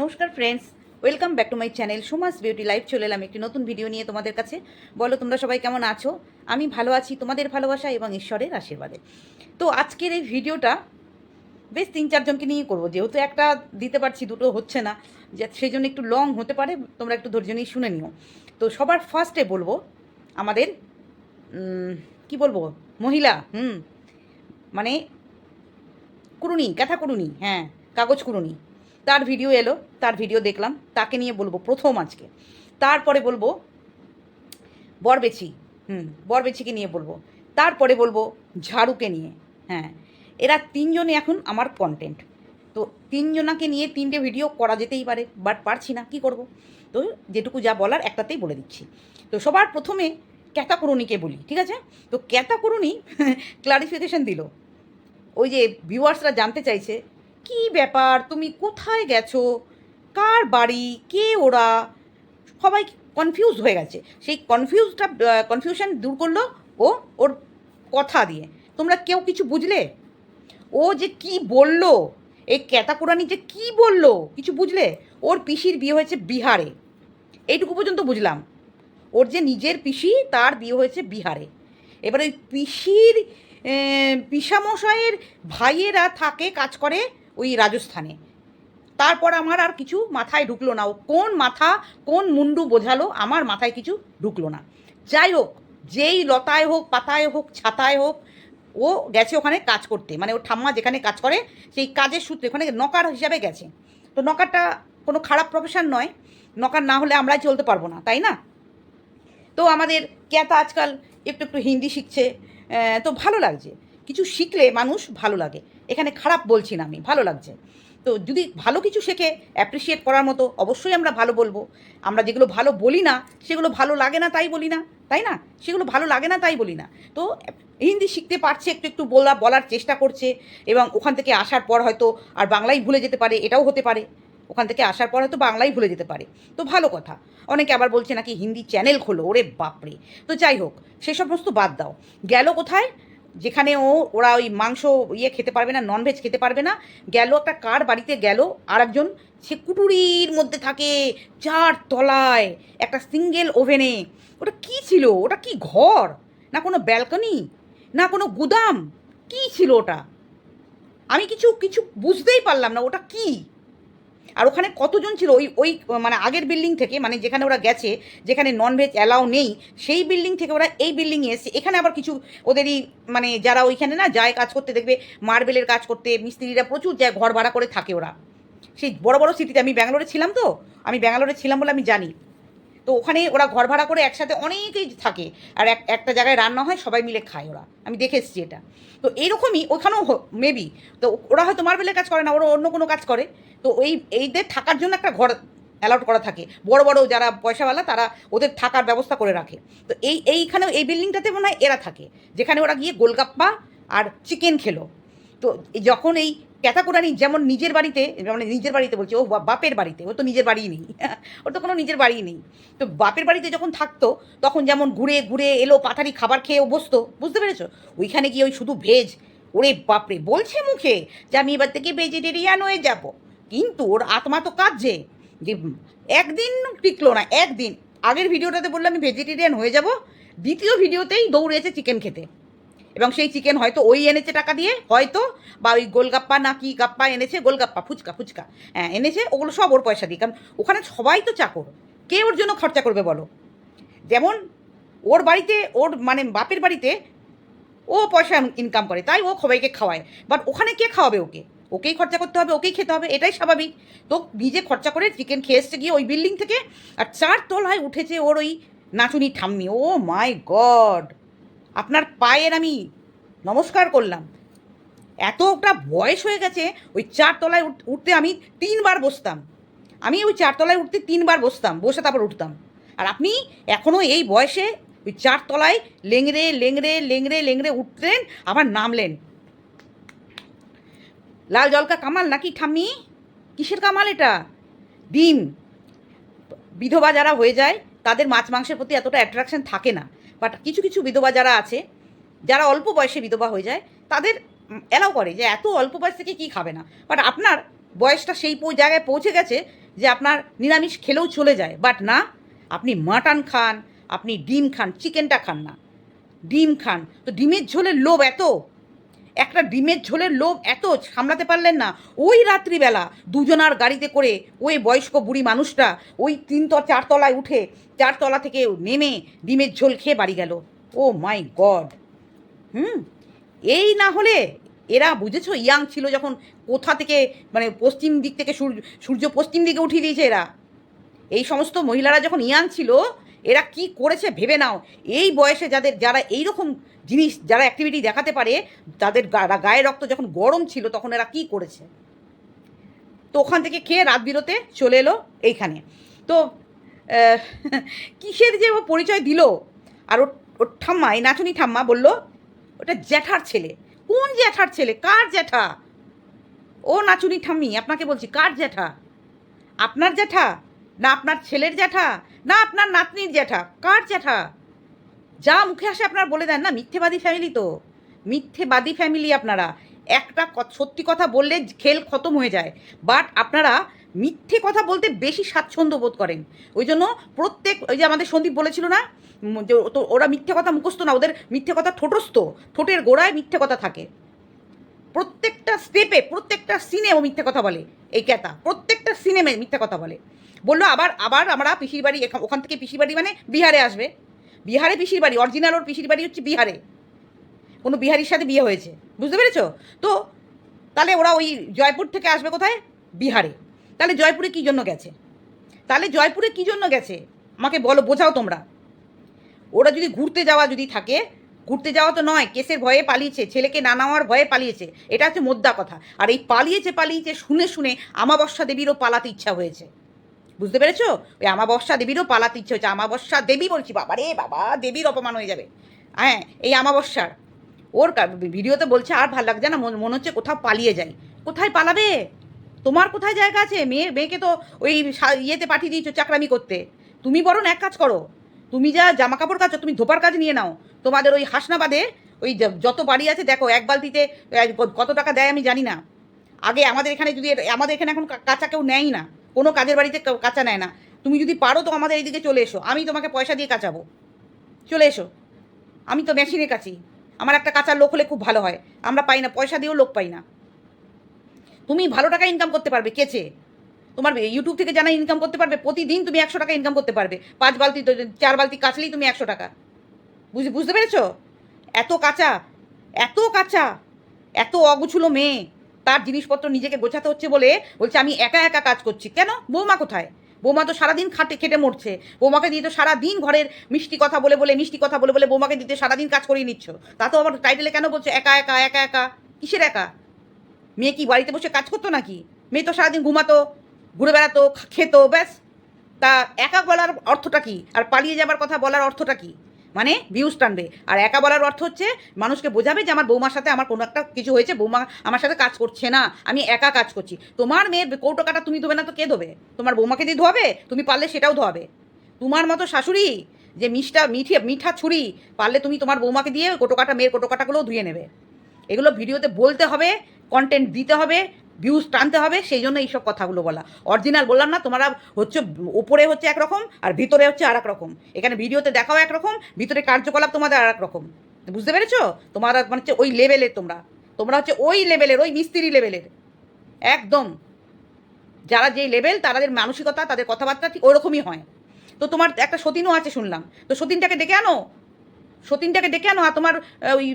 নমস্কার friends welcome back to my channel Suma's beauty life চলে এলাম একটি নতুন ভিডিও নিয়ে তোমাদের কাছে। বলো, তোমরা সবাই কেমন আছো? আমি ভালো আছি, তোমাদের ভালোবাসা এবং ঈশ্বরের আশীর্বাদে। তো আজকের এই ভিডিওটা বেশ তিন চারজনকে নিয়ে করব। যেহেতু একটা দিতে পারছি, দুটো হচ্ছে না। যে সেই জন্য একটু লং হতে পারে, তোমরা একটু ধৈর্য নিয়ে শুনে নিও। তো সবার ফার্স্টে বলব, আমাদের কি বলব? মহিলা, হুম মানে কুরুনি ক্যাথা কুরুনি হ্যাঁ কাগজ কুরুনি তার ভিডিও এলো, তার ভিডিও দেখলাম, তাকে নিয়ে বলব প্রথম আজকে। তারপরে বলব, বরবেছি, হুম, বরবেছিকে নিয়ে বলব। তারপরে বলব ঝাড়ুকে নিয়ে হ্যাঁ। এরা তিনজনে এখন আমার কন্টেন্ট তো তিনজনাকে নিয়ে তিনটে ভিডিও করা যেতেই পারে বাট পারছি না, কি করব? তো যেটুকু যা বলার একটাতেই বলে দিচ্ছি। তো সবার প্রথমে ক্যাতাকুরুনিকে বলি, ঠিক আছে? তো ক্যাতাকুরুনি ক্লারিফিকেশন দিল। ওই যে ভিউয়ার্সরা জানতে চাইছে কি ব্যাপার? তুমি কোথায় গেছো? কার বাড়ি? কে ওরা? সবাই কনফিউজ হয়ে গেছে। সেই কনফিউজটা কনফিউশন দূর করল ও, ওর কথা দিয়ে। তোমরা কেউ কিছু বুঝলে? ও যে কি বলল? এই ক্যাতাকুরানি যে কি বলল? কিছু বুঝলে? ওর পিসির বিয়ে হয়েছে বিহারে। এইটুকু পর্যন্ত বুঝলাম। ওর যে নিজের পিসি, তার বিয়ে হয়েছে বিহারে। এবার ওই পিসির পিসামশাইয়ের ভাইয়েরা থাকে, কাজ করে ওই রাজস্থানে। তারপর আমার আর কিছু মাথায় ঢুকলো না। ও কোন মাথা, কোন মুন্ডু বোঝালো, আমার মাথায় কিছু ঢুকলো না। যাই হোক, যেই লতায় হোক, পাতায় হোক, ছাতায় হোক, ও গেছে ওখানে কাজ করতে। মানে ও ঠাম্মা যেখানে কাজ করে, সেই কাজের সূত্রে ওখানে নকার হিসাবে গেছে। তো নকারটা কোনো খারাপ প্রফেশন নয়। নকার না হলে আমরাই চলতে পারব না, তাই না? তো আমাদের ক্যাতা আজকাল একটু একটু হিন্দি শিখছে তো ভালো লাগছে। কিছু শিখলে মানুষ ভালো লাগে। এখানে খারাপ বলছি না আমি, ভালো লাগছে। তো যদি ভালো কিছু শেখে অ্যাপ্রিসিয়েট করার মতো অবশ্যই আমরা ভালো বলব। আমরা যেগুলো ভালো বলি না, সেগুলো ভালো লাগে না তাই বলি না, তাই না? সেগুলো ভালো লাগে না তাই বলি না। তো হিন্দি শিখতে পারছে, একটু একটু বলা, বলার চেষ্টা করছে, এবং ওখান থেকে আসার পর হয়তো আর বাংলাই ভুলে যেতে পারে, এটাও হতে পারে। ওখান থেকে আসার পর হয়তো বাংলাই ভুলে যেতে পারে। তো ভালো কথা। অনেকে আবার বলছে নাকি হিন্দি চ্যানেল খোলো, ওরে বাপরে। তো যাই হোক, সে সমস্ত বাদ দাও। গেল কোথায়? যেখানে ও, ওরা ওই মাংস ইয়ে খেতে পারবে না ননভেজ খেতে পারবে না, গেল একটা কার বাড়িতে গেল আর একজন সে কুটুরির মধ্যে থাকে চার তলায় একটা সিঙ্গেল ওভেনে ওটা কি ছিল? ওটা কি ঘর? না কোনো ব্যালকনি না কোনো গুদাম? কি ছিল ওটা? আমি কিছু কিছু বুঝতেই পারলাম না, ওটা কি? আর ওখানে কতজন ছিল? ওই ওই মানে আগের বিল্ডিং থেকে মানে যেখানে ওরা গেছে, যেখানে ননভেজ অ্যালাউ নেই, সেই বিল্ডিং থেকে ওরা এই বিল্ডিংয়ে এসেছে। এখানে আবার কিছু ওদেরই মানে যারা ওইখানে না যায় কাজ করতে, দেখবে মার্বেলের কাজ করতে, মিস্ত্রিরা প্রচুর যায় ঘর ভাড়া করে থাকে ওরা। সেই বড় বড় সিটিতে আমি ব্যাঙ্গালোরে ছিলাম তো? আমি ব্যাঙ্গালোরে ছিলাম বলে আমি জানি। তো ওখানে ওরা ঘর ভাড়া করে একসাথে অনেকেই থাকে। আর এক, একটা জায়গায় রান্না হয়, সবাই মিলে খায় ওরা। আমি দেখে এসেছি এটা। তো এইরকমই ওখানেও মেবি তো ওরা হয়তো মার্বেলের কাজ করে না, ওরা অন্য কোনো কাজ করে। তো ওই এইদের থাকার জন্য একটা ঘর অ্যালাউড করা থাকে। বড় বড় যারা পয়সাওয়ালা, তারা ওদের থাকার ব্যবস্থা করে রাখে। তো এই এইখানে এই বিল্ডিংটাতে মনে হয় এরা থাকে। যেখানে ওরা গিয়ে গোলগাপ্পা আর চিকেন খেলো। তো যখন এই ক্যাতাকুরানি যেমন নিজের বাড়িতে মানে নিজের বাড়িতে বলছে, ও বাপের বাড়িতে, ও তো নিজের বাড়িই নেই, ওর তো কোনো নিজের বাড়ি নেই। তো বাপের বাড়িতে যখন থাকতো, তখন যেমন ঘুরে ঘুরে এলো, পাথারি খাবার খেয়ে ও বসতো, বুঝতে পেরেছ? ওইখানে গিয়ে ওই শুধু ভেজ, ওরে বাপরে, বলছে মুখে যে আমি এবার থেকে ভেজিটেরিয়ান হয়ে যাব। কিন্তু ওর আত্মা তো কাঁদছে যে একদিন টিকলো না, একদিন। আগের ভিডিওটাতে বলল আমি ভেজিটেরিয়ান হয়ে যাব, দ্বিতীয় ভিডিওতেই দৌড়েছে চিকেন খেতে। এবং সেই চিকেন হয়তো ওই এনেছে টাকা দিয়ে, হয়তো বা ওই গোলগাপ্পা না কি গাপ্পা এনেছে, গোলগাপ্পা, ফুচকা ফুচকা। হ্যাঁ এনেছে, ওগুলো সব ওর পয়সা দিয়ে। কারণ ওখানে সবাই তো চাকর। কে ওর জন্য খরচা করবে বলো? যেমন ওর বাড়িতে, ওর মানে বাপের বাড়িতে ও পয়সা ইনকাম করে, তাই ও সবাইকে খাওয়ায়। বাট ওখানে কে খাওয়াবে ওকে? ওকেই খরচা করতে হবে, ওকেই খেতে হবে, এটাই স্বাভাবিক। তো নিজে খরচা করে চিকেন খেয়ে এসছে গিয়ে ওই বিল্ডিং থেকে, আর চার তলায় উঠেছে ওর ওই নাচুনি ঠাম্মি। ও মাই গড আপনার পায়ের আমি নমস্কার করলাম। এতটা বয়স হয়ে গেছে, ওই চারতলায় উঠ- উঠতে আমি তিনবার বসতাম। আমি ওই চারতলায় উঠতে তিনবার বসতাম, বসে তারপর উঠতাম। আর আপনি এখনও এই বয়সে ওই চারতলায় লেংড়ে লেংড়ে লেংড়ে লেংড়ে উঠলেন, আবার নামলেন। লাল জলকা কামাল নাকি ঠাম্মি? কিসের কামাল এটা? দিন বিধবা যারা হয়ে যায় তাদের মাছ মাংসের প্রতি এতটা অ্যাট্রাকশন থাকে না। বাট কিছু কিছু বিধবা যারা আছে, যারা অল্প বয়সে বিধবা হয়ে যায়, তাদের অ্যালাউ করে যে এত অল্প বয়স থেকে কী খাবে না। বাট আপনার বয়সটা সেই জায়গায় পৌঁছে গেছে যে আপনার নিরামিষ খেলেও চলে যায়। বাট না, আপনি মাটন খান, আপনি ডিম খান, চিকেনটা খান না। ডিম খান। তো ডিমের ঝোলের লোভ এত একটা ডিমের ঝোলের লোভ এত সামলাতে পারলেন না। ওই রাত্রিবেলা দুজনার গাড়িতে করে ওই বয়স্ক বুড়ি মানুষটা ওই তিনতলা চারতলায় উঠে চারতলা থেকে নেমে ডিমের ঝোল খেয়ে বাড়ি গেল। Oh my God. হুম? এই না হলে এরা, বুঝেছ, ইয়াং ছিল যখন কোথা থেকে মানে পশ্চিম দিক থেকে সূর্য সূর্য পশ্চিম দিকে উঠিয়ে দিয়েছে এরা। এই সমস্ত মহিলারা যখন ইয়াং ছিল এরা কি করেছে ভেবে নাও। এই বয়সে যাদের যারা এই রকম জিনিস যারা অ্যাক্টিভিটি দেখাতে পারে, তাদের গা- গায়ের রক্ত যখন গরম ছিল, তখন এরা কি করেছে? তো ওখান থেকে খেয়ে রাত বিরতে চলে এলো এইখানে। তো কিসের যে ও পরিচয় দিল? আর ওর ঠাম্মা, এই নাচুনি ঠাম্মা বলল, ওটা জ্যাঠার ছেলে। কোন জ্যাঠার ছেলে? কার জ্যাঠা? ও নাচুনি ঠাম্মি, আপনাকে বলছি, কার জ্যাঠা? আপনার জ্যাঠা? না, আপনার ছেলের জ্যাঠা? না, আপনার নাতনির জ্যাঠা। কার জ্যাঠা? যা মুখে আসে আপনারা বলে দেন না, মিথ্যেবাদী ফ্যামিলি তো। মিথ্যেবাদী ফ্যামিলি আপনারা। একটা সত্যি কথা বললে খেল খতম হয়ে যায়। বাট আপনারা মিথ্যে কথা বলতে বেশি স্বাচ্ছন্দ্য বোধ করেন। ওই জন্য প্রত্যেক, ওই যে আমাদের সন্দীপ বলেছিল না যে তো, ওরা মিথ্যে কথা মুখস্থ না, ওদের মিথ্যে কথা ঠোঁটস্থ। ঠোঁটের গোড়ায় মিথ্যে কথা থাকে। প্রত্যেকটা স্টেপে প্রত্যেকটা সিনে ও মিথ্যে কথা বলে, এই ক্যাতা প্রত্যেকটা সিনেমে মিথ্যে কথা বলে। বলল, আবার আবার আমরা পিসির বাড়ি ওখান থেকে পিসির বাড়ি মানে বিহারে আসবে। বিহারে পিসির বাড়ি অরিজিনাল ওর পিসির বাড়ি হচ্ছে বিহারে। কোনো বিহারির সাথে বিয়ে হয়েছে, বুঝতে পেরেছ? তো তাহলে ওরা ওই জয়পুর থেকে আসবে কোথায়? বিহারে। তাহলে জয়পুরে কী জন্য গেছে? তাহলে জয়পুরে কী জন্য গেছে? আমাকে বলো, বোঝাও তোমরা। ওরা যদি ঘুরতে যাওয়া যদি থাকে, ঘুরতে যাওয়া তো নয়, কেসের ভয়ে পালিয়েছে, ছেলেকে না নেওয়ার ভয়ে পালিয়েছে, এটা হচ্ছে মোদ্দা কথা। আর এই পালিয়েছে পালিয়েছে, শুনে শুনে আমাবস্যা দেবীরও পালাতে ইচ্ছা হয়েছে। বুঝতে পেরেছ? ওই আমাবস্যা দেবীরও পালাতে ইচ্ছে হচ্ছে আমাবস্যা দেবী বলছি বাবা রে বাবা, দেবীর অপমান হয়ে যাবে। হ্যাঁ এই আমাবস্যার। ওর ভিডিওতে বলছে, আর ভালো লাগছে না, মন- হচ্ছে কোথাও পালিয়ে যাই। কোথায় পালাবে? তোমার কোথায় জায়গা আছে? মেয়ে, মেয়েকে তো ওই ইয়েতে পাঠিয়ে দিয়েছ চাকরামি করতে। তুমি বরং এক কাজ করো। তুমি যা জামা কাপড় কাচো, তুমি ধোপার কাজ নিয়ে নাও। তোমাদের ওই হাসনাবাদে ওই যত বাড়ি আছে, দেখো, এক বালতিতে কত টাকা দেয় আমি জানি না। আগে আমাদের এখানে যদি আমাদের এখানে এখন কাঁচা কেউ নেয় না। কোনো কাজের বাড়িতে কাঁচা নেয় না। তুমি যদি পারো তো আমাদের এইদিকে চলে এসো। আমি তোমাকে পয়সা দিয়ে কাচাবো। চলে এসো। আমি তো মেশিনে কাছি আমার একটা কাঁচার লোক হলে খুব ভালো হয়। আমরা পাই না। পয়সা দিয়েও লোক পাই না। তুমি ভালো টাকা ইনকাম করতে পারবে। কেচে তোমার ইউটিউব থেকে জানা ইনকাম করতে পারবে? প্রতিদিন তুমি একশো টাকা ইনকাম করতে পারবে। পাঁচ বালতি চার বালতি কাচলেই তুমি একশো টাকা। বুঝ বুঝতে পেরেছ? এত কাঁচা। এত কাঁচা। এত অগুছুলো মেয়ে। তার জিনিসপত্র নিজেকে গোছাতে হচ্ছে বলে বলছে, আমি একা একা কাজ করছি। কেন? বৌমা কোথায়? বৌমা তো সারাদিন খাটে খেটে মরছে। বৌমাকে দিয়ে তো সারাদিন ঘরের মিষ্টি কথা বলে বলে, মিষ্টি কথা বলে বলে বৌমাকে দিতে সারাদিন কাজ করিয়ে নিচ্ছ। তা তো আবার টাইটেলে কেন বলছো, একা একা একা একা কিসের একা? মেয়ে কি বাড়িতে বসে কাজ করতো নাকি? মেয়ে তো সারাদিন ঘুমাতো, ঘুরে বেড়াতো খেতো, ব্যাস। তা একা বলার অর্থটা কি? আর পালিয়ে যাবার কথা বলার অর্থটা কি? মানে ভিউজ টানবে আর একা বলার অর্থ হচ্ছে, মানুষকে বোঝাবে যে আমার বৌমার সাথে আমার কোনো একটা কিছু হয়েছে, বৌমা আমার সাথে কাজ করছে না, আমি একা কাজ করছি। তোমার মেয়ের কৌটো কাটা তুমি ধোবে না তো কে ধোবে? তোমার বৌমাকে দিয়ে ধোয়াবে? তুমি পারলে সেটাও ধোয়াবে। তোমার মতো শাশুড়ি যে মিষ্টা, মিঠে, মিঠা ছুরি, পারলে তুমি তোমার বৌমাকে দিয়ে কোটো কাটা মেয়ের কোটো কাটাগুলোও ধুয়ে নেবে। এগুলো ভিডিওতে বলতে হবে কন্টেন্ট দিতে হবে ভিউজ টানতে হবে, সেই জন্য এইসব কথাগুলো বলা। অরিজিনাল বললাম না, তোমরা হচ্ছে ওপরে হচ্ছে একরকম আর ভিতরে হচ্ছে আর রকম এখানে ভিডিওতে দেখাও একরকম, ভিতরে কার্যকলাপ তোমাদের আর রকম বুঝতে পেরেছ? তোমরা মানে হচ্ছে ওই লেভেলের তোমরা। তোমরা হচ্ছে ওই লেভেলের ওই মিস্ত্রি লেভেলের একদম। যারা যেই লেভেল তাদের মানসিকতা, তাদের কথাবার্তা ঠিক ওরকমই হয়। তো তোমার একটা সতীনও আছে শুনলাম। তো সতীনটাকে ডেকে আনো। সতীনটাকে ডেকে আনো আর তোমার ওই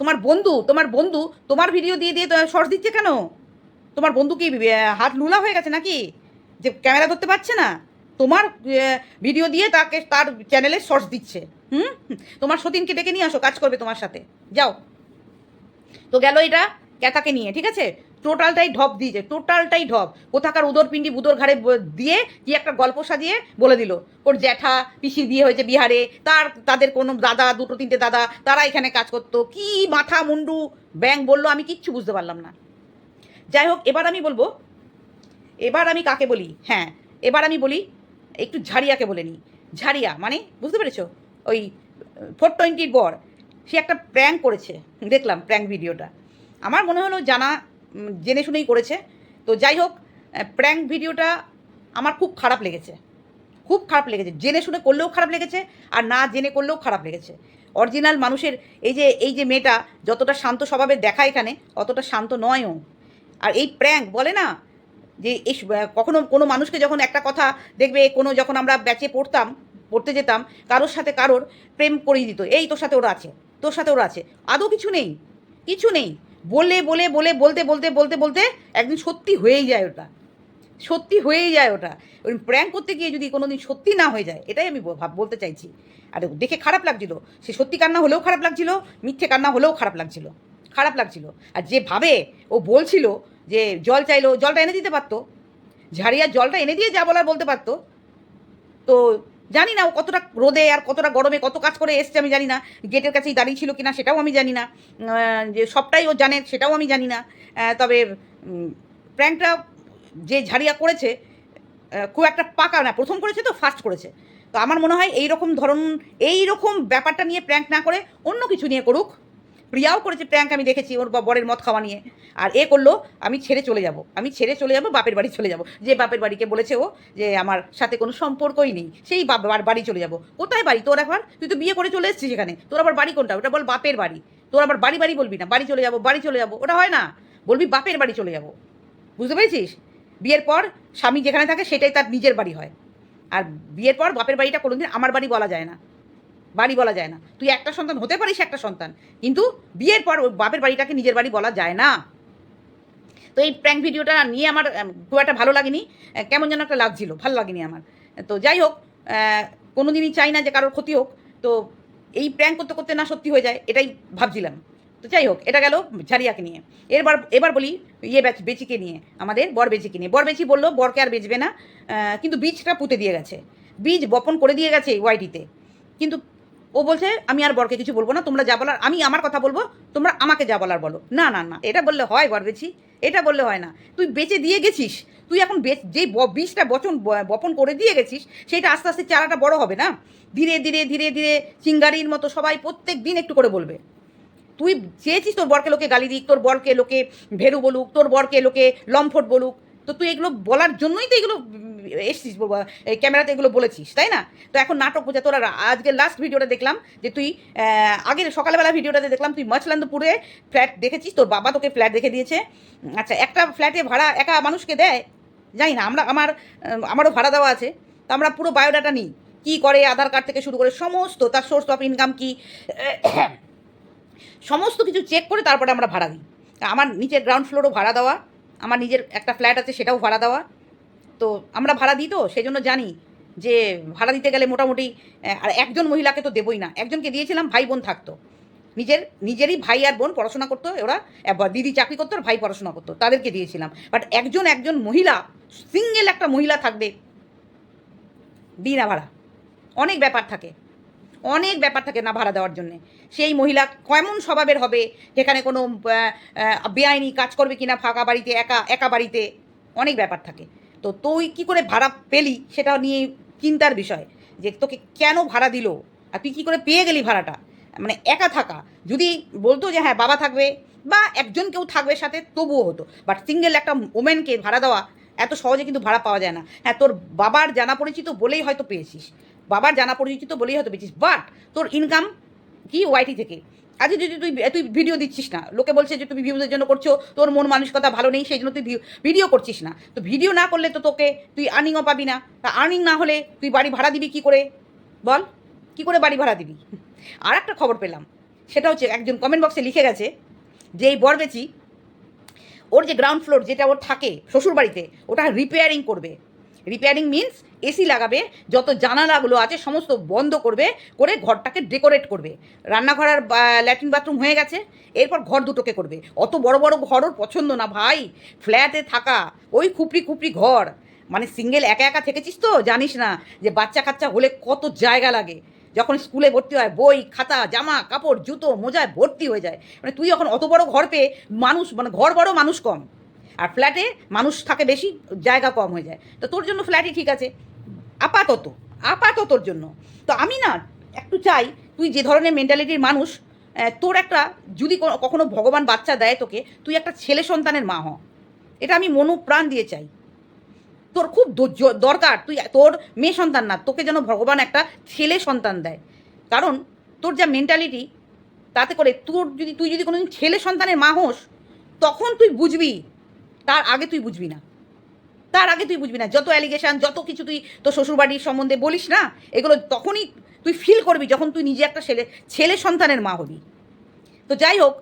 তোমার বন্ধু তোমার বন্ধু তোমার ভিডিও দিয়ে দিয়ে শর্ট দিচ্ছে কেন? তোমার বন্ধু কি হাত লুলা হয়ে গেছে নাকি? যে ক্যামেরা ধরতে পারছে না? তোমার ভিডিও দিয়ে তাকে, তার চ্যানেলে শর্টস দিচ্ছে। হুম? তোমার সতীনকে ডেকে নিয়ে আসো, কাজ করবে তোমার সাথে। যাও। তো গেল এটা ক্যাথাকে নিয়ে, ঠিক আছে? টোটালটাই ঢপ দিয়েছে, টোটালটাই ঢপ। কোথাকার উদরপিণ্ডি বুদর ঘাড়ে দিয়ে কি একটা গল্প সাজিয়ে বলে দিল? ওর জ্যাঠা পিসির বিয়ে হয়েছে বিহারে, তার, তাদের কোনো দাদা, দুটো তিনটে দাদা, তারা এখানে কাজ করতো। কি মাথা মুন্ডু? ব্যাং বলল, আমি কিচ্ছু বুঝতে পারলাম না। যাই হোক এবার আমি বলব, এবার আমি কাকে বলি? হ্যাঁ এবার আমি বলি, একটু ঝাড়িয়াকে বলে নিই। ঝাড়িয়া মানে বুঝতে পেরেছ? ওই ফোর টোয়েন্টির বর সে একটা প্র্যাঙ্ক করেছে। দেখলাম প্র্যাঙ্ক ভিডিওটা। আমার মনে হলো জানা জেনে শুনেই করেছে। তো যাই হোক প্র্যাঙ্ক ভিডিওটা আমার খুব খারাপ লেগেছে। খুব খারাপ লেগেছে। জেনে শুনে করলেও খারাপ লেগেছে আর না জেনে করলেও খারাপ লেগেছে। অরিজিনাল মানুষের এই যে এই যে মেয়েটা যতটা শান্ত স্বভাবে দেখা এখানে, অতটা শান্ত নয়ও। আর এই প্র্যাঙ্ক বলে না যে এই কখনো কোনো মানুষকে যখন একটা কথা দেখবে, কোনো যখন আমরা ব্যাচে পড়তাম, পড়তে যেতাম, কারোর সাথে কারোর প্রেম করিয়ে দিত, এই তোর সাথে ওরা আছে, তোর সাথে ওরা আছে, আদৌ কিছু নেই কিছু নেই, বলে বলে বলে, বলতে বলতে বলতে বলতে একদিন সত্যি হয়েই যায় ওটা, সত্যি হয়েই যায় ওটা, ওই প্র্যাঙ্ক করতে গিয়ে যদি কোনো দিন সত্যি না হয়ে যায়, এটাই আমি ভাব, বলতে চাইছি, আর দেখে খারাপ লাগছিল, সে সত্যি কান্না হলেও খারাপ লাগছিল, মিথ্যে কান্না হলেও খারাপ লাগছিল খারাপ লাগছিল, আর যে ভাবে ও বলছিল যে জল চাইলো, জলটা এনে দিতে পারতো। ঝাড়িয়ার জলটা এনে দিয়ে যা বলার বলতে পারতো। তো জানি না ও কতটা রোদে আর কতটা গরমে কত কাজ করে এসছে, আমি জানি না। গেটের কাছেই দাঁড়িয়ে ছিল কিনা সেটাও আমি জানি না। যে সবটাই ও জানে, সেটাও আমি জানি না। তবে প্র্যাঙ্কটা যে ঝাড়িয়া করেছে খুব একটা পাকা না। প্রথম করেছে তো ফার্স্ট করেছে। তো আমার মনে হয় এই রকম ধরন এই রকম ব্যাপারটা নিয়ে প্র্যাঙ্ক না করে অন্য কিছু নিয়ে করুক। প্রিয়াও করেছে প্র্যাঙ্ক আমি দেখেছি ওর বরের মদ খাওয়া নিয়ে। আর এ করল, আমি ছেড়ে চলে যাব। আমি ছেড়ে চলে যাব, বাপের বাড়ি চলে যাব। যে বাপের বাড়িকে বলেছে ও যে আমার সাথে কোনো সম্পর্কই নেই, সেই বাড়ি চলে যাব। কোথায় বাড়ি তোর একবার তুই তো বিয়ে করে চলে এসেছিস সেখানে তোর আবার বাড়ি কোনটা? ওটা বল বাপের বাড়ি। তোর আবার বাড়ি বাড়ি বলবি না। বাড়ি চলে যাব, বাড়ি চলে যাব। ওটা হয় না। বলবি বাপের বাড়ি চলে যাব। বুঝতে পেরেছিস? বিয়ের পর স্বামী যেখানে থাকে, সেটাই তার নিজের বাড়ি হয়। আর বিয়ের পর বাপের বাড়িটা কোনোদিন আমার বাড়ি বলা যায় না। বাড়ি বলা যায় না। তুই একটা সন্তান হতে পারিস একটা সন্তান কিন্তু বিয়ের পর বাপের বাড়িটাকে নিজের বাড়ি বলা যায় না। তো এই প্র্যাঙ্ক ভিডিওটা নিয়ে আমার খুব একটা ভালো লাগেনি। কেমন যেন একটা লাগছিল ভালো লাগেনি আমার। তো যাই হোক আহ, কোনোদিনই চাই না যে কারোর ক্ষতি হোক। তো এই প্র্যাঙ্ক করতে করতে না সত্যি হয়ে যায় এটাই ভাবছিলাম। তো যাই হোক এটা গেল ঝারিয়াকে নিয়ে। এবার এবার বলি ইয়ে বেচ বেচিকে নিয়ে আমাদের বর বেচিকে নিয়ে। বর বেচি বলল বরকে আর বেচবে না কিন্তু বীজটা পুঁতে দিয়ে গেছে। বীজ বপন করে দিয়ে গেছে ওয়াইটিতে কিন্তু ও বলছে, আমি আর বরকে কিছু বলব না, তোমরা যা বলার, আমি আমার কথা বলব, তোমরা আমাকে যা বলার বলো। না না না, এটা বললে হয় বর বেছি, এটা বললে হয় না। তুই বেচে দিয়ে গেছিস, তুই এখন ব- বীজটা বচন বপন করে দিয়ে গেছিস, সেটা আস্তে আস্তে চারাটা বড় হবে না? ধীরে ধীরে ধীরে ধীরে চিঙ্গারির মতো সবাই প্রত্যেক দিন একটু করে বলবে। তুই চেয়েছিস তোর বরকে লোকে গালি দিক, তোর বরকে লোকে ভেরু বলুক, তোর বরকে লোকে লম্ফট বলুক, তো তুই এগুলো বলার জন্যই তো এগুলো এসছিস বলব, এই ক্যামেরাতে এগুলো বলেছিস তাই না? তো এখন নাটক বোঝা তোরা আজকে লাস্ট ভিডিওটা দেখলাম যে তুই আগের সকালবেলা ভিডিওটাতে দেখলাম তুই মছলান্দপুরে ফ্ল্যাট দেখেছিস তোর বাবা তোকে ফ্ল্যাট দেখে দিয়েছে। আচ্ছা একটা ফ্ল্যাটে ভাড়া একা মানুষকে দেয়? জানি না আমরা আমার আমারও ভাড়া দেওয়া আছে তো আমরা পুরো বায়োডাটা নিই। কী করে আধার কার্ড থেকে শুরু করে সমস্ত তার সোর্স অফ ইনকাম কী? সমস্ত কিছু চেক করে তারপরে আমরা ভাড়া দিই। আমার নিচের গ্রাউন্ড ফ্লোরও ভাড়া দেওয়া আমার নিজের একটা ফ্ল্যাট আছে সেটাও ভাড়া দেওয়া। তো আমরা ভাড়া দিই তো সেই জন্য জানি যে ভাড়া দিতে গেলে মোটামুটি আর একজন মহিলাকে তো দেবই না। একজনকে দিয়েছিলাম, ভাই বোন থাকতো। নিজের, নিজেরই ভাই আর বোন পড়াশোনা করতো, ওরা দিদি চাকরি করতো আর ভাই পড়াশোনা করতো, তাদেরকে দিয়েছিলাম। বাট একজন একজন মহিলা, সিঙ্গেল একটা মহিলা থাকবে দিই না ভাড়া। অনেক ব্যাপার থাকে। অনেক ব্যাপার থাকে না ভাড়া দেওয়ার জন্যে। সেই মহিলা কেমন স্বভাবের হবে, যেখানে কোনো বেআইনি কাজ করবে কিনা ফাঁকা বাড়িতে, একা একা বাড়িতে, অনেক ব্যাপার থাকে। তো তুই কি করে ভাড়া পেলি সেটা নিয়ে চিন্তার বিষয় যে তোকে কেন ভাড়া দিল? আর তুই কী করে পেয়ে গেলি ভাড়াটা? মানে একা থাকা। যদি বলতো যে হ্যাঁ বাবা থাকবে বা একজন কেউ থাকবে সাথে, তবুও হতো। বাট সিঙ্গেল একটা ওমেনকে ভাড়া দেওয়া এত সহজে কিন্তু ভাড়া পাওয়া যায় না। হ্যাঁ তোর বাবার জানা পরিচিত বলেই হয়তো পেয়েছিস। বাবার জানা পরিচিত বলেই হয়তো পেয়েছিস। বাট তোর ইনকাম কি? ওয়াইটি থেকে। আজ যদি তুই তুই ভিডিও দিচ্ছিস না, লোকে বলছে যে তুমি ভিউজের জন্য করছ, তোর মন মানসিকতা ভালো নেই, সেই জন্য তুই ভিডিও করছিস না। তো ভিডিও না করলে তো তোকে তুই আর্নিংও পাবি না। তা আর্নিং না হলে তুই বাড়ি ভাড়া দিবি কি করে? বল, কি করে বাড়ি ভাড়া দিবি? আর একটা খবর পেলাম, সেটা হচ্ছে একজন কমেন্ট বক্সে লিখে গেছে যে এই বরবেচি, ওর যে গ্রাউন্ড ফ্লোর যেটা ওর থাকে শ্বশুর বাড়িতে ওটা রিপেয়ারিং করবে। রিপেয়ারিং মিন্স এসি লাগাবে, যত জানালাগুলো আছে সমস্ত বন্ধ করবে, করে ঘরটাকে ডেকোরেট করবে। রান্নাঘর আর ল্যাট্রিন বাথরুম হয়ে গেছে, এরপর ঘর দুটোকে করবে। অত বড় বড় ঘর ওর পছন্দ না ভাই। ফ্ল্যাটে থাকা, ওই খুপড়ি খুপড়ি ঘর। মানে সিঙ্গেল একা একা থেকেছিস তো, জানিস না যে বাচ্চা কাচ্চা হলে কত জায়গা লাগে। যখন স্কুলে ভর্তি হয়, বই, খাতা, জামা, কাপড়, জুতো, মোজায় ভর্তি হয়ে যায়। মানে তুই যখন অত বড় ঘর পেয়ে, মানুষ মানে ঘর বড়, মানুষ কম। আর ফ্ল্যাটে মানুষ থাকে বেশি, জায়গা কম হয়ে যায়। তো তোর জন্য ফ্ল্যাটই ঠিক আছে। আপাতত আপাতত তোর জন্য। তো আমি না একটু চাই, তুই যে ধরনের মেন্টালিটির মানুষ তোর একটা যদি কখনো ভগবান বাচ্চা দেয় তোকে, তুই একটা ছেলে সন্তানের মা হ। এটা আমি মনোপ্রাণ দিয়ে চাই। তোর খুব দরকার, তুই তোর মেয়ে সন্তান না, তোকে যেন ভগবান একটা ছেলে সন্তান দেয়। কারণ তোর যা মেন্টালিটি তাতে করে তোর যদি, তুই যদি কোনোদিন ছেলে সন্তানের মা হোস, তখন তুই বুঝবি তার আগে তুই বুঝবি না। তার আগে তুই বুঝবি না। যত অ্যালিগেশন যত কিছু তুই তোর শ্বশুরবাড়ির সম্বন্ধে বলিস না, এগুলো তখনই তুই ফিল করবি যখন তুই নিজে একটা ছেলে ছেলে সন্তানের মা হবি। তো যাই হোক,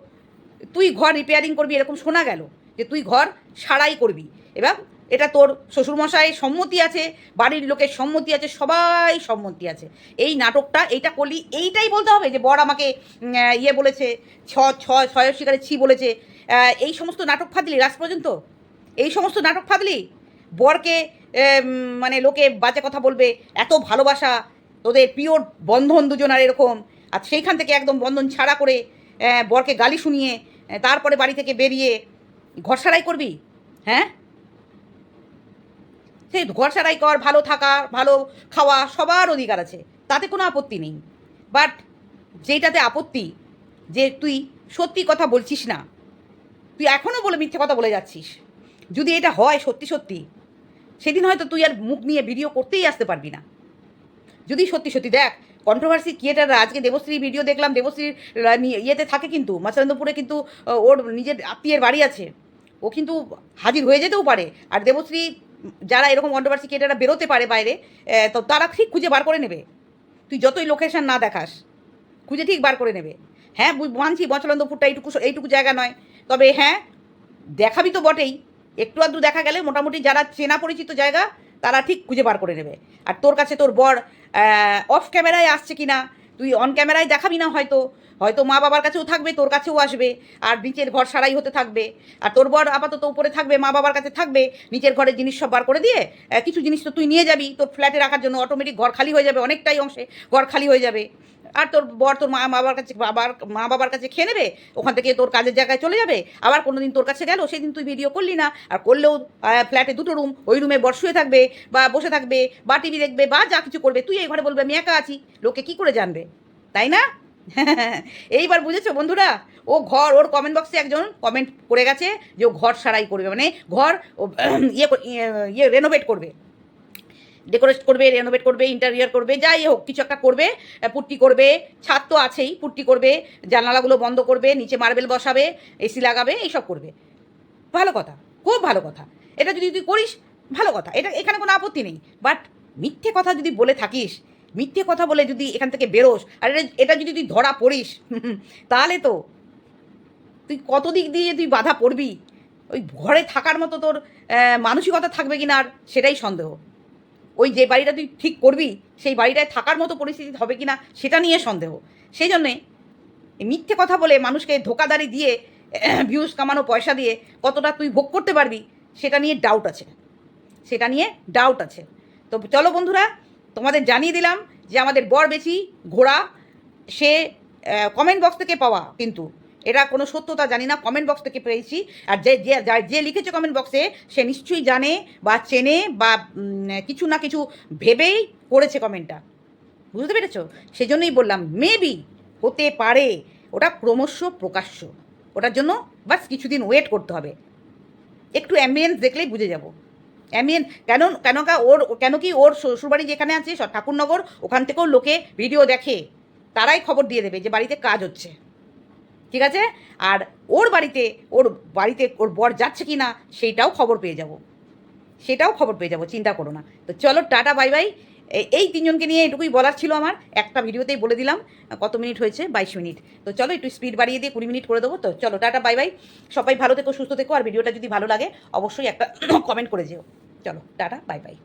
তুই ঘর রিপেয়ারিং করবি, এরকম শোনা গেল যে তুই ঘর সারাই করবি। এবার এটা তোর শ্বশুরমশাই সম্মতি আছে, বাড়ির লোকের সম্মতি আছে, সবাই সম্মতি আছে। এই নাটকটা এইটা করলি, এইটাই বলতে হবে যে বর আমাকে ইয়ে বলেছে, ছ ছয় শিকারে ছি বলেছে এই সমস্ত নাটক ফাদলি লাস্ট পর্যন্ত? এই সমস্ত নাটক ফাদলি? বরকে মানে লোকে বাজে কথা বলবে, এত ভালোবাসা তোদের পিওর বন্ধন দুজন আর এরকম, আর সেইখান থেকে একদম বন্ধন ছাড়া করে বরকে গালি শুনিয়ে তারপরে বাড়ি থেকে বেরিয়ে ঘর সারাই করবি? হ্যাঁ? সেই ঘর সারাই কর, ভালো থাকা, ভালো খাওয়া, সবার অধিকার আছে, তাতে কোনো আপত্তি নেই। বাট, যেটাতে আপত্তি, যে তুই সত্যি কথা বলছিস না তুই এখনও বলে মিথ্যে কথা বলে যাচ্ছিস। যদি এটা হয় সত্যি সত্যি, সেদিন হয়তো তুই আর মুখ নিয়ে ভিডিও করতেই আসতে পারবি না। যদি সত্যি সত্যি দেখ কন্ট্রোভার্সি ক্রিয়েটাররা আজকে দেবশ্রী ভিডিও দেখলাম, দেবশ্রীর ইয়েতে থাকে কিন্তু মাচানন্দপুরে কিন্তু ওর নিজের আত্মীয়ের বাড়ি আছে। ও কিন্তু হাজির হয়ে যেতেও পারে। আর দেবশ্রী, যারা এরকম কন্ট্রোভার্সি ক্রিয়েটাররা বেরোতে পারে বাইরে তো তারা ঠিক খুঁজে বার করে নেবে। তুই যতই লোকেশন না দেখাস, খুঁজে ঠিক বার করে নেবে। হ্যাঁ মানছি বচলন্দপুরটা এইটুকু এইটুকু জায়গা নয়। তবে হ্যাঁ দেখাবি তো বটেই। একটু আধটু দেখা গেলে মোটামুটি যারা চেনা পরিচিত জায়গা, তারা ঠিক খুঁজে বার করে নেবে। আর তোর কাছে তোর বর অফ ক্যামেরায় আসছে কি না তুই অন ক্যামেরায় দেখাবি না হয়তো। হয়তো মা বাবার কাছেও থাকবে, তোর কাছেও আসবে, আর নিচের ঘর সারাই হতে থাকবে। আর তোর বর আপাতত উপরে থাকবে, মা বাবার কাছে থাকবে, নিচের ঘরের জিনিস সব বার করে দিয়ে কিছু জিনিস তো তুই নিয়ে যাবি, তোর ফ্ল্যাটে রাখার জন্য অটোমেটিক ঘর খালি হয়ে যাবে অনেকটাই অংশে, ঘর খালি হয়ে যাবে। আর তোর বর তোর মা বাবার কাছে বাবার মা বাবার কাছে খেয়ে নেবে? ওখান থেকে তোর কাজের জায়গায় চলে যাবে? আবার কোনো দিন তোর কাছে গেল? সেদিন তুই ভিডিও করলি না। আর করলেও ফ্ল্যাটে দুটো রুম ওই রুমে বর শুয়ে থাকবে বা বসে থাকবে, বা টিভি দেখবে, বা যা কিছু করবে, তুই এই ঘরে বলবে, আমি একা আছি। লোকে কি করে জানবে? তাই না? এইবার বুঝেছ বন্ধুরা? ও ঘর, ওর কমেন্ট বক্সে একজন কমেন্ট করে গেছে যে ও ঘর সারাই করবে। মানে ঘর ইয়ে ইয়ে- ইয়ে রেনোভেট করবে। ডেকোরেট করবে রেনোভেট করবে ইন্টারিয়ার করবে, যাই হোক, কিছু একটা করবে পুট্টি করবে, ছাদ তো আছেই, পুট্টি করবে, জানালাগুলো বন্ধ করবে, নিচে মার্বেল বসাবে এসি লাগাবে, এইসব করবে। ভালো কথা, খুব ভালো কথা। এটা যদি তুই করিস, ভালো কথা। এটা, এখানে কোনো আপত্তি নেই। বাট মিথ্যে কথা যদি বলে থাকিস, মিথ্যে কথা বলে যদি এখান থেকে বেরোস, আর এটা- এটা যদি তুই ধরা পড়িস, তাহলে তো তুই কত দিক দিয়ে তুই বাধা পড়বি? ওই ঘরে থাকার মতো তোর মানসিকতা থাকবে কিনা আর সেটাই সন্দেহ। ওই যে বাড়িটা তুই ঠিক করবি, সেই বাড়িটায় থাকার মতো পরিস্থিতি হবে কিনা সেটা নিয়ে সন্দেহ। সেই জন্যে মিথ্যে কথা বলে মানুষকে ধোকাদারি দিয়ে, ভিউজ কামানো পয়সা দিয়ে কতটা তুই ভোগ করতে পারবি, সেটা নিয়ে ডাউট আছে। সেটা নিয়ে ডাউট আছে। তো চলো বন্ধুরা, তোমাদের জানিয়ে দিলাম যে আমাদের বর বেশি ঘোড়া সে কমেন্ট বক্স থেকে পাওয়া কিন্তু। এটা কোনো সত্যতা জানি না কমেন্ট বক্স থেকে পেয়েছি। আর যে যে যা- লিখেছে কমেন্ট বক্সে সে নিশ্চয়ই জানে বা চেনে বা কিছু না কিছু ভেবেই করেছে কমেন্টটা বুঝতে পেরেছ? সেজন্যই বললাম মেবি হতে পারে। ওটা ক্রমশ প্রকাশ্য। ওটার জন্য বাস কিছুদিন ওয়েট করতে হবে। একটু অ্যাম্বিয়েন্স দেখলেই বুঝে যাব। অ্যাম্বিয়েন্স কেন কেন ওর, কেন কি ওর শ্বশুরবাড়ি যেখানে আছে ঠাকুরনগর, ওখান থেকেও লোকে ভিডিও দেখে। তারাই খবর দিয়ে দেবে যে বাড়িতে কাজ হচ্ছে। ঠিক আছে? আর ওর বাড়িতে ওর বাড়িতে ওর বর যাচ্ছে কি না সেইটাও খবর পেয়ে যাব। সেটাও খবর পেয়ে যাব, চিন্তা করো না। তো চলো, টাটা, বাই বাই। এই তিনজনকে নিয়ে এটুকুই বলার ছিল আমার। একটা ভিডিওতেই বলে দিলাম, কত মিনিট হয়েছে? বাইশ মিনিট। তো চলো, একটু স্পিড বাড়িয়ে দিয়ে কুড়ি মিনিট করে দেবো। তো চলো, টাটা, বাই বাই। সবাই ভালো থেকো, সুস্থ থেকো। আর ভিডিওটা যদি ভালো লাগে, অবশ্যই একটা কমেন্ট করে যেও। চলো, টাটা, বাই বাই।